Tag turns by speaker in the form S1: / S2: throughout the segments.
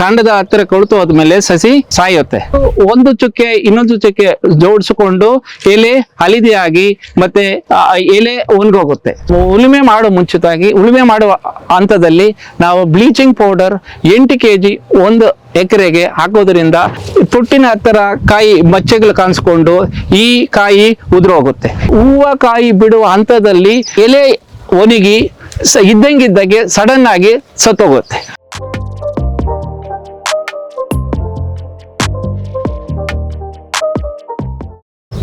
S1: ಕಾಂಡದ ಹತ್ತಿರ ಕೊಳ್ತು ಹೋದ್ಮೇಲೆ ಸಸಿ ಸಾಯುತ್ತೆ. ಒಂದು ಚುಕ್ಕೆ ಇನ್ನೊಂದು ಚುಕ್ಕೆ ಜೋಡಿಸಿಕೊಂಡು ಎಲೆ ಹಳದಿಯಾಗಿ ಮತ್ತೆ ಎಲೆ ಒಣಗೋಗುತ್ತೆ. ಉಳುಮೆ ಮಾಡೋ ಮುಂಚಿತವಾಗಿ, ಉಳುಮೆ ಮಾಡುವ ಹಂತದಲ್ಲಿ ನಾವು ಬ್ಲೀಚಿಂಗ್ ಪೌಡರ್ ಎಂಟು ಕೆ ಜಿ ಒಂದು ಎಕರೆಗೆ ಹಾಕೋದ್ರಿಂದ ತುಟ್ಟಿನ ಹತ್ತಿರ ಕಾಯಿ ಮಚ್ಚೆಗಳು ಕಾಣಿಸ್ಕೊಂಡು ಈ ಕಾಯಿ ಉದುರೋಗುತ್ತೆ. ಹೂವು ಕಾಯಿ ಬಿಡುವ ಹಂತದಲ್ಲಿ ಎಲೆ ಒಣಗಿ ಇದ್ದಂಗಿದ್ದಾಗೆ ಸಡನ್ ಆಗಿ ಸತ್ತೋಗುತ್ತೆ.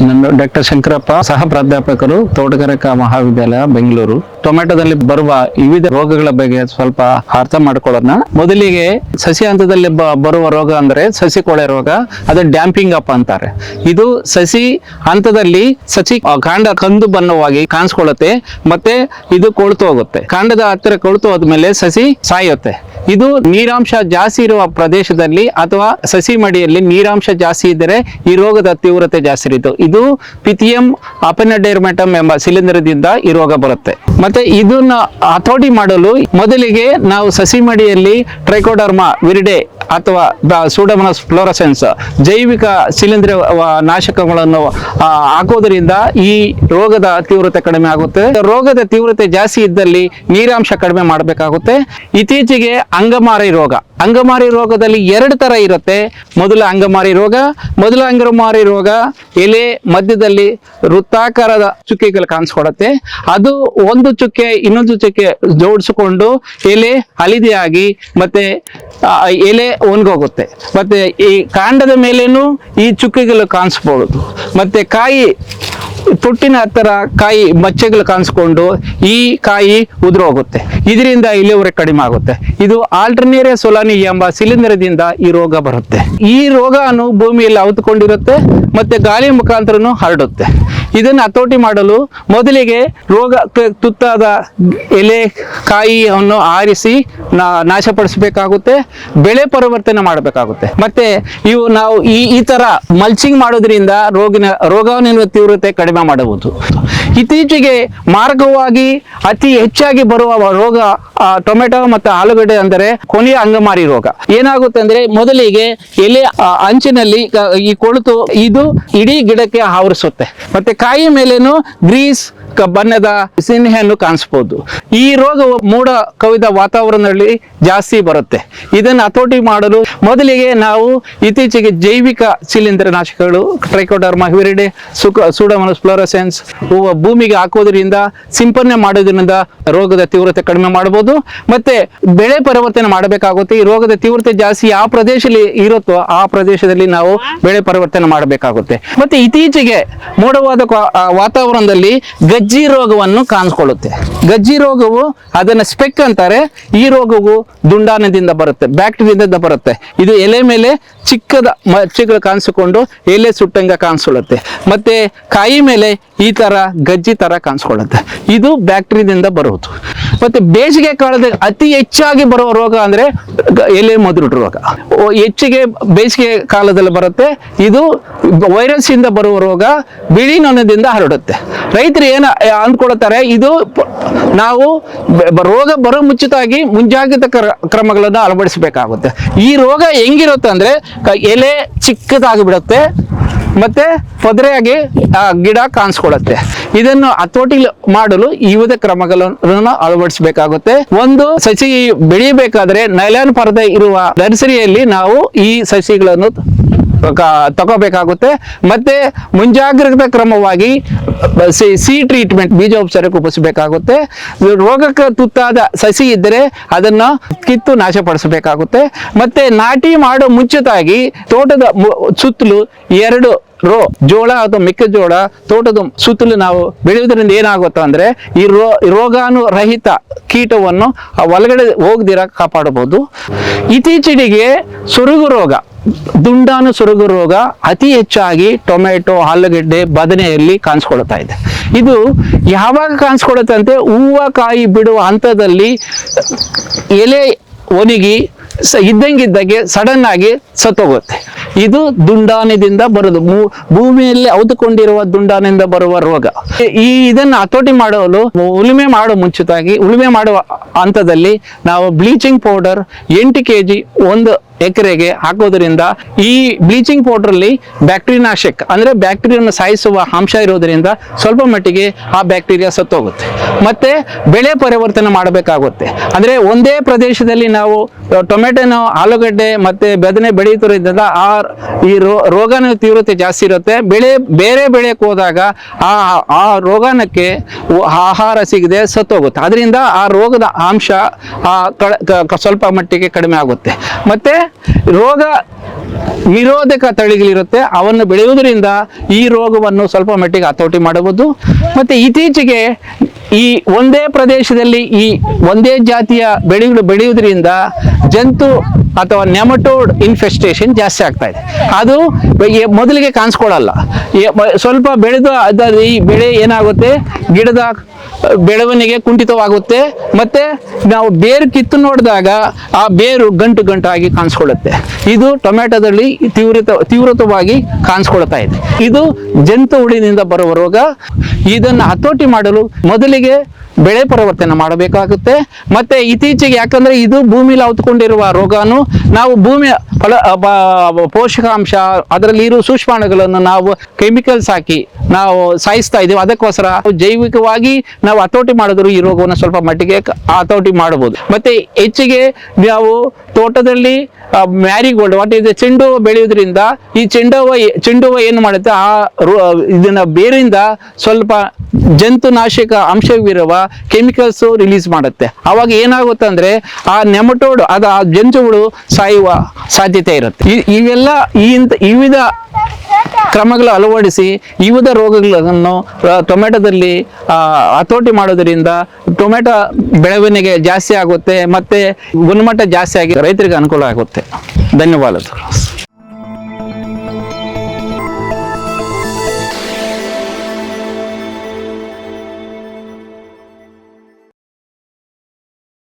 S1: ನಾನು ಡಾಕ್ಟರ್ ಶಂಕರಪ್ಪ, ಸಹ ಪ್ರಾಧ್ಯಾಪಕರು, ತೋಟಗಾರಿಕಾ ಮಹಾವಿದ್ಯಾಲಯ, ಬೆಂಗಳೂರು. ಟೊಮೆಟೊದಲ್ಲಿ ಬರುವ ವಿವಿಧ ರೋಗಗಳ ಬಗ್ಗೆ ಸ್ವಲ್ಪ ಅರ್ಥ ಮಾಡ್ಕೊಳ್ಳೋಣ. ಮೊದಲಿಗೆ ಸಸಿ ಹಂತದಲ್ಲಿ ಬರುವ ರೋಗ ಅಂದ್ರೆ ಸಸಿ ಕೊಳೆ ರೋಗ, ಅದು ಡ್ಯಾಂಪಿಂಗ್ ಅಪ್ ಅಂತಾರೆ. ಇದು ಸಸಿ ಹಂತದಲ್ಲಿ ಸಸಿ ಕಾಂಡ ಕಂದು ಬಣ್ಣವಾಗಿ ಕಾಣಿಸ್ಕೊಳ್ಳುತ್ತೆ, ಮತ್ತೆ ಇದು ಕೊಳ್ತು ಹೋಗುತ್ತೆ. ಕಾಂಡದ ಹತ್ತಿರ ಕೊಳ್ತು ಹೋದ್ಮೇಲೆ ಸಸಿ ಸಾಯುತ್ತೆ. ಇದು ನೀರಾಂಶ ಜಾಸ್ತಿ ಇರುವ ಪ್ರದೇಶದಲ್ಲಿ ಅಥವಾ ಸಸಿ ಮಡಿಯಲ್ಲಿ ನೀರಾಂಶ ಜಾಸ್ತಿ ಇದ್ದರೆ ಈ ರೋಗದ ತೀವ್ರತೆ ಜಾಸ್ತಿ ಇರುತ್ತೆ ಇದು ಪಿಥಿಯಂ ಅಪೆನಡೇರ್ಮೆಟಮ್ ಎಂಬ ಶಿಲೀಂಧ್ರದಿಂದ ಈ ರೋಗ ಬರುತ್ತೆ. ಮತ್ತೆ ಇದನ್ನ ಹತೋಟಿ ಮಾಡಲು ಮೊದಲಿಗೆ ನಾವು ಸಸಿ ಮಡಿಯಲ್ಲಿ ಟ್ರೈಕೋಡರ್ಮಾ ವಿರಿಡೆ ಅಥವಾ ಸೂಡಮನಸ್ ಫ್ಲೋರಸೆನ್ಸ್, ಜೈವಿಕ ಶಿಲೀಂಧ್ರ ನಾಶಕಗಳನ್ನು ಹಾಕೋದ್ರಿಂದ ಈ ರೋಗದ ತೀವ್ರತೆ ಕಡಿಮೆ ಆಗುತ್ತೆ. ರೋಗದ ತೀವ್ರತೆ ಜಾಸ್ತಿ ಇದ್ದಲ್ಲಿ ನೀರಾಂಶ ಕಡಿಮೆ ಮಾಡಬೇಕಾಗುತ್ತೆ. ಇತ್ತೀಚೆಗೆ ಅಂಗಮಾರಿ ರೋಗ. ಅಂಗಮಾರಿ ರೋಗದಲ್ಲಿ ಎರಡು ತರ ಇರುತ್ತೆ. ಮೊದಲ ಅಂಗಮಾರಿ ರೋಗ, ಮೊದಲ ಅಂಗಮಾರಿ ರೋಗ ಎಲೆ ಮಧ್ಯದಲ್ಲಿ ವೃತ್ತಾಕಾರದ ಚುಕ್ಕೆಗಳು ಕಾಣಿಸ್ಕೊಡತ್ತೆ. ಅದು ಒಂದು ಚುಕ್ಕೆ ಇನ್ನೊಂದು ಚುಕ್ಕೆ ಜೋಡಿಸಿಕೊಂಡು ಎಲೆ ಹಳಿದಿಯಾಗಿ ಮತ್ತೆ ಎಲೆ ಒಣಗೋಗುತ್ತೆ. ಮತ್ತೆ ಈ ಕಾಂಡದ ಮೇಲೇನು ಈ ಚುಕ್ಕೆಗಳು ಕಾಣಿಸ್ಬೋದು. ಮತ್ತೆ ಕಾಯಿ ತುಟ್ಟಿನ ಹತ್ತಿರ ಕಾಯಿ ಮಚ್ಚೆಗಳು ಕಾಣಿಸ್ಕೊಂಡು ಈ ಕಾಯಿ ಉದುರೋಗುತ್ತೆ. ಇದರಿಂದ ಇಲ್ಲಿವರೆಗೆ ಕಡಿಮೆ ಆಗುತ್ತೆ. ಇದು ಆಲ್ಟರ್ನೇರಿಯಾ ಸೊಲಾನಿ ಎಂಬ ಶಿಲೀಂಧ್ರದಿಂದ ಈ ರೋಗ ಬರುತ್ತೆ. ಈ ರೋಗವನ್ನು ಭೂಮಿಯಲ್ಲಿ ಅವಿತುಕೊಂಡಿರುತ್ತೆ ಮತ್ತೆ ಗಾಳಿ ಮುಖಾಂತರನು ಹರಡುತ್ತೆ. ಇದನ್ನು ಹತೋಟಿ ಮಾಡಲು ಮೊದಲಿಗೆ ರೋಗ ತುತ್ತಾದ ಎಲೆ ಕಾಯಿಯನ್ನು ಆರಿಸಿ ನಾಶಪಡಿಸಬೇಕಾಗುತ್ತೆ. ಬೆಳೆ ಪರಿವರ್ತನೆ ಮಾಡಬೇಕಾಗುತ್ತೆ. ಮತ್ತೆ ಇವು ನಾವು ಈ ಈ ತರ ಮಲ್ಚಿಂಗ್ ಮಾಡೋದ್ರಿಂದ ರೋಗಿನ ರೋಗವನ್ನು ತೀವ್ರತೆ ಕಡಿಮೆ ಮಾಡಬಹುದು. ಇತ್ತೀಚೆಗೆ ಮಾರ್ಗವಾಗಿ ಅತಿ ಹೆಚ್ಚಾಗಿ ಬರುವ ರೋಗ ಟೊಮೆಟೊ ಮತ್ತು ಆಲೂಗಡ್ಡೆ ಅಂದರೆ ಕೊನೆಯ ಅಂಗಮಾರಿ ರೋಗ. ಏನಾಗುತ್ತೆ ಅಂದ್ರೆ ಮೊದಲಿಗೆ ಎಲೆ ಅಂಚಿನಲ್ಲಿ ಈ ಕೊಳುತು ಇದು ಇಡೀ ಗಿಡಕ್ಕೆ ಆವರಿಸುತ್ತೆ. ಮತ್ತೆ ಕಾಯಿ ಮೇಲೇನು ಗ್ರೀಸ್ ಬಣ್ಣದ ಸಿನ್ಹೆಯನ್ನು ಕಾಣಿಸ್ಬೋದು. ಈ ರೋಗವು ಮೂಡ ಕವಿದ ವಾತಾವರಣದಲ್ಲಿ ಜಾಸ್ತಿ ಬರುತ್ತೆ. ಇದನ್ನು ಹತೋಟಿ ಮಾಡಲು ಮೊದಲಿಗೆ ನಾವು ಇತ್ತೀಚೆಗೆ ಜೈವಿಕ ಶಿಲೀಂಧ್ರನಾಶಕಗಳು, ಟ್ರೈಕೋಡರ್ಮಾ ಹಿರಿಡೆ ಸುಕ, ಸೂಡಮನಸ್ ಫ್ಲೋರಸೆನ್ಸ್ ಭೂಮಿಗೆ ಹಾಕೋದ್ರಿಂದ ಸಿಂಪರಣೆ ಮಾಡೋದ್ರಿಂದ ರೋಗದ ತೀವ್ರತೆ ಕಡಿಮೆ ಮಾಡಬಹುದು. ಮತ್ತೆ ಬೆಳೆ ಪರಿವರ್ತನೆ ಮಾಡಬೇಕಾಗುತ್ತೆ. ಈ ರೋಗದ ತೀವ್ರತೆ ಜಾಸ್ತಿ ಯಾವ ಪ್ರದೇಶದಲ್ಲಿ ಇರುತ್ತೋ ಆ ಪ್ರದೇಶದಲ್ಲಿ ನಾವು ಬೆಳೆ ಪರಿವರ್ತನೆ ಮಾಡಬೇಕಾಗುತ್ತೆ. ಮತ್ತೆ ಇತ್ತೀಚೆಗೆ ಮೋಡವಾದ ವಾತಾವರಣದಲ್ಲಿ ಗಜ್ಜಿ ರೋಗವನ್ನು ಕಾಣಿಸ್ಕೊಳ್ಳುತ್ತೆ. ಗಜ್ಜಿ ರೋಗವು ಅದನ್ನ ಸ್ಪೆಕ್ ಅಂತಾರೆ, ಈ ರೋಗವು ದುಂಡಾನದಿಂದ ಬರುತ್ತೆ, ಬ್ಯಾಕ್ಟೀರಿಯಾದಿಂದ ಬರುತ್ತೆ. ಇದು ಎಲೆ ಮೇಲೆ ಚಿಕ್ಕದ ಮಚ್ಚೆಗಳು ಕಾಣಿಸಿಕೊಂಡು ಎಲೆ ಸುಟ್ಟಂಗೆ ಕಾಣಿಸ್ಕೊಳ್ಳುತ್ತೆ. ಮತ್ತೆ ಕಾಯಿ ಮೇಲೆ ಈ ತರ ಗಜ್ಜಿ ತರ ಕಾಣಿಸ್ಕೊಳ್ಳುತ್ತೆ. ಇದು ಬ್ಯಾಕ್ಟೀರಿಯಾದಿಂದ ಬರುವುದು. ಮತ್ತೆ ಬೇಸಿಗೆ ಕಾಲದಲ್ಲಿ ಅತಿ ಹೆಚ್ಚಾಗಿ ಬರುವ ರೋಗ ಅಂದ್ರೆ ಎಲೆ ಮದುರುಡು ರೋಗ. ಹೆಚ್ಚಿಗೆ ಬೇಸಿಗೆ ಕಾಲದಲ್ಲಿ ಬರುತ್ತೆ. ಇದು ವೈರಸ್ ಇಂದ ಬರುವ ರೋಗ, ಬಿಳಿ ನೊಣದಿಂದ ಹರಡುತ್ತೆ. ರೈತರು ಏನು ಅಂದ್ಕೊಳ್ತಾರೆ, ಇದು ನಾವು ರೋಗ ಬರೋ ಮುಂಚಿತವಾಗಿ ಮುಂಜಾಗ್ರತಾ ಕ್ರ- ಕ್ರಮಗಳನ್ನು ಅಳವಡಿಸಬೇಕಾಗುತ್ತೆ. ಈ ರೋಗ ಹೆಂಗಿರುತ್ತೆ ಅಂದರೆ ಎಲೆ ಚಿಕ್ಕದಾಗಿಬಿಡುತ್ತೆ, ಮತ್ತು ಪೊದರೆಯಾಗಿ ಗಿಡ ಕಾಣಿಸ್ಕೊಳ್ಳುತ್ತೆ. ಇದನ್ನು ಹತೋಟಿ ಮಾಡಲು ವಿವಿಧ ಕ್ರಮಗಳನ್ನು ಅಳವಡಿಸಬೇಕಾಗುತ್ತೆ. ಒಂದು ಸಸಿ ಬೆಳೆಯಬೇಕಾದ್ರೆ, ನೈಲಾನ್ ಪರದೆ ಇರುವ ನರ್ಸರಿಯಲ್ಲಿ ನಾವು ಈ ಸಸಿಗಳನ್ನು ತಗೋಬೇಕಾಗುತ್ತೆ. ಮತ್ತೆ ಮುಂಜಾಗ್ರತಾ ಕ್ರಮವಾಗಿ ಸಿ ಟ್ರೀಟ್ಮೆಂಟ್ ಬೀಜೋಪಚಾರಕ್ಕೆ ಉಪಸಬೇಕಾಗುತ್ತೆ ರೋಗಕ್ಕೆ ತುತ್ತಾದ ಸಸಿ ಇದ್ದರೆ ಅದನ್ನು ಕಿತ್ತು ನಾಶಪಡಿಸಬೇಕಾಗುತ್ತೆ. ಮತ್ತೆ ನಾಟಿ ಮಾಡೋ ಮುಂಚಿತಾಗಿ ತೋಟದ ಸುತ್ತಲೂ ಎರಡು ರೋ ಜೋಳ ಅಥವಾ ಮೆಕ್ಕೆಜೋಳ ತೋಟದ ಸುತ್ತಲೂ ನಾವು ಬೆಳೆಯುವುದರಿಂದ ಏನಾಗುತ್ತೆ ಅಂದ್ರೆ ಈ ರೋ ರೋಗಾನು ರಹಿತ ಕೀಟವನ್ನು ಒಳಗಡೆ ಹೋಗದಿರ ಕಾಪಾಡಬಹುದು. ಇತ್ತೀಚೆಗೆ ಸುರುಗು ರೋಗ ದುಂಡಾನು ಸುರುಗು ರೋಗ ಅತಿ ಹೆಚ್ಚಾಗಿ ಟೊಮೆಟೊ ಆಲೂಗಡ್ಡೆ, ಬದನೆಯಲ್ಲಿ ಕಾಣಿಸ್ಕೊಳ್ತಾ ಇದೆ. ಇದು ಯಾವಾಗ ಕಾಣಿಸ್ಕೊಳುತ್ತೆ ಅಂತ ಹೂವು ಕಾಯಿ ಬಿಡುವ ಹಂತದಲ್ಲಿ ಎಲೆ ಒಣಗಿ ಸ ಇದ್ದಂಗಿದ್ದಾಗೆ ಸಡನ್ ಆಗಿ ಸತ್ತೋಗುತ್ತೆ. ಇದು ದುಂಡಾನದಿಂದ ಬರೋದು. ಭೂಮಿಯಲ್ಲಿ ಅವತುಕೊಂಡಿರುವ ದುಂಡಾನೆಯಿಂದ ಬರುವ ರೋಗ. ಈ ಇದನ್ನು ಹತೋಟಿ ಮಾಡಲು ಉಳುಮೆ ಮಾಡುವ ಮುಂಚಿತವಾಗಿ, ಉಳುಮೆ ಮಾಡುವ ಹಂತದಲ್ಲಿ ನಾವು ಬ್ಲೀಚಿಂಗ್ ಪೌಡರ್ ಎಂಟು ಕೆ ಜಿ ಒಂದು ಎಕರೆಗೆ ಹಾಕೋದ್ರಿಂದ ಈ ಬ್ಲೀಚಿಂಗ್ ಪೌಡರ್ ಅಲ್ಲಿ ಬ್ಯಾಕ್ಟೀರಿಯಾ ನಾಶಕ ಅಂದ್ರೆ ಬ್ಯಾಕ್ಟೀರಿಯಾನ ಸಾಯಿಸುವ ಅಂಶ ಇರೋದ್ರಿಂದ ಸ್ವಲ್ಪ ಮಟ್ಟಿಗೆ ಆ ಬ್ಯಾಕ್ಟೀರಿಯಾ ಸತ್ತೋಗುತ್ತೆ. ಮತ್ತೆ ಬೆಳೆ ಪರಿವರ್ತನೆ ಮಾಡಬೇಕಾಗುತ್ತೆ. ಅಂದ್ರೆ ಒಂದೇ ಪ್ರದೇಶದಲ್ಲಿ ನಾವು ಟೊಮೆಟೊನ ಆಲೂಗಡ್ಡೆ ಮತ್ತೆ ಬೆದನೆ ಬೆಳೆಯುತ್ತಿರೋದ್ರಿಂದ ಆ ಈ ರೋಗನ ತೀವ್ರತೆ ಜಾಸ್ತಿ ಇರುತ್ತೆ. ಬೆಳೆ, ಬೇರೆ ಬೆಳೆಯಕ್ಕೆ ಹೋದಾಗ ಆ ಆ ರೋಗನಕ್ಕೆ ಆಹಾರ ಸಿಗದೆ ಸತ್ತೋಗುತ್ತೆ. ಅದರಿಂದ ಆ ರೋಗದ ಅಂಶ ಆ ಸ್ವಲ್ಪ ಮಟ್ಟಿಗೆ ಕಡಿಮೆ ಆಗುತ್ತೆ. ಮತ್ತೆ ರೋಗ ನಿರೋಧಕ ತಳಿಗಳಿರುತ್ತೆ ಅವನ್ನು ಬೆಳೆಯುವುದರಿಂದ ಈ ರೋಗವನ್ನು ಸ್ವಲ್ಪ ಮಟ್ಟಿಗೆ ಹತೋಟಿ ಮಾಡಬಹುದು. ಮತ್ತೆ ಇತ್ತೀಚೆಗೆ ಈ ಒಂದೇ ಪ್ರದೇಶದಲ್ಲಿ ಈ ಒಂದೇ ಜಾತಿಯ ಬೆಳೆಗಳು ಬೆಳೆಯುವುದರಿಂದ ಜಂತು ಅಥವಾ ನೆಮಟೋಡ್ ಇನ್ಫೆಸ್ಟೇಷನ್ ಜಾಸ್ತಿ ಆಗ್ತಾ ಇದೆ. ಅದು ಮೊದಲಿಗೆ ಕಾಣಿಸ್ಕೊಳ್ಳಲ್ಲ. ಸ್ವಲ್ಪ ಬೆಳೆದು ಅದ ಈ ಬೆಳೆ ಏನಾಗುತ್ತೆ? ಗಿಡದ ಬೆಳವಣಿಗೆ ಕುಂಠಿತವಾಗುತ್ತೆ. ಮತ್ತೆ ನಾವು ಬೇರು ಕಿತ್ತು ನೋಡಿದಾಗ ಆ ಬೇರು ಗಂಟು ಗಂಟಾಗಿ ಕಾಣಿಸ್ಕೊಳ್ಳುತ್ತೆ. ಇದು ಟೊಮೆಟೊದಲ್ಲಿ ತೀವ್ರತ, ತೀವ್ರತವಾಗಿ ಕಾಣಿಸ್ಕೊಳ್ತಾ ಇದೆ. ಇದು ಜಂತು ಹುಳಿನಿಂದ ಬರುವ ರೋಗ. ಇದನ್ನು ಹತೋಟಿ ಮಾಡಲು ಮೊದಲಿಗೆ ಬೆಳೆ ಪರಿವರ್ತನೆ ಮಾಡಬೇಕಾಗುತ್ತೆ. ಮತ್ತೆ ಇತ್ತೀಚೆಗೆ ಯಾಕಂದ್ರೆ ಇದು ಭೂಮಿಲಿ ಅವತ್ಕೊಂಡಿರುವ ರೋಗನು ನಾವು ಭೂಮಿಯ ಫಲ ಪೋಷಕಾಂಶ, ಅದರಲ್ಲಿ ಇರುವ ಸೂಕ್ಷ್ಮಾಣುಗಳನ್ನು ನಾವು ಕೆಮಿಕಲ್ಸ್ ಹಾಕಿ ನಾವು ಸಾಯಿಸ್ತಾ ಇದ್ದೀವಿ. ಅದಕ್ಕೋಸ್ಕರ ಜೈವಿಕವಾಗಿ ನಾವು ಹತೋಟಿ ಮಾಡಿದ್ರು ಈ ರೋಗವನ್ನು ಸ್ವಲ್ಪ ಮಟ್ಟಿಗೆ ಹತೋಟಿ ಮಾಡಬಹುದು ಮತ್ತೆ ಹೆಚ್ಚಿಗೆ ನಾವು ತೋಟದಲ್ಲಿ ಮ್ಯಾರಿಗೋಲ್ಡ್ ವಾಟ್ ಇದೆ ಚೆಂಡು ಹೂವು ಬೆಳೆಯೋದ್ರಿಂದ ಈ ಚೆಂಡು ಹೂವು ಚೆಂಡು ಹೂವು ಏನು ಮಾಡುತ್ತೆ? ಆ ಇದನ್ನ ಬೇರಿಂದ ಸ್ವಲ್ಪ ಜಂತುನಾಶಕ ಅಂಶವಿರುವ ಕೆಮಿಕಲ್ಸ್ ರಿಲೀಸ್ ಮಾಡುತ್ತೆ. ಅವಾಗ ಏನಾಗುತ್ತೆ ಅಂದ್ರೆ ಆ ನೆಮಟೋಡ್, ಅದು ಆ ಜಂತುಗಳು ಸಾಯುವ ಸಾಧ್ಯತೆ ಇರುತ್ತೆ. ಇವೆಲ್ಲ ಈ ವಿವಿಧ ಕ್ರಮಗಳು ಅಳವಡಿಸಿ ವಿವಿಧ ರೋಗಗಳನ್ನು ಟೊಮೆಟೊದಲ್ಲಿ ಹತೋಟಿ ಮಾಡೋದರಿಂದ ಟೊಮೆಟೊ ಬೆಳವಣಿಗೆ ಜಾಸ್ತಿ ಆಗುತ್ತೆ ಮತ್ತೆ ಗುಣಮಟ್ಟ ಜಾಸ್ತಿ ಆಗಿ ರೈತರಿಗೆ ಅನುಕೂಲ ಆಗುತ್ತೆ. ಧನ್ಯವಾದಗಳು.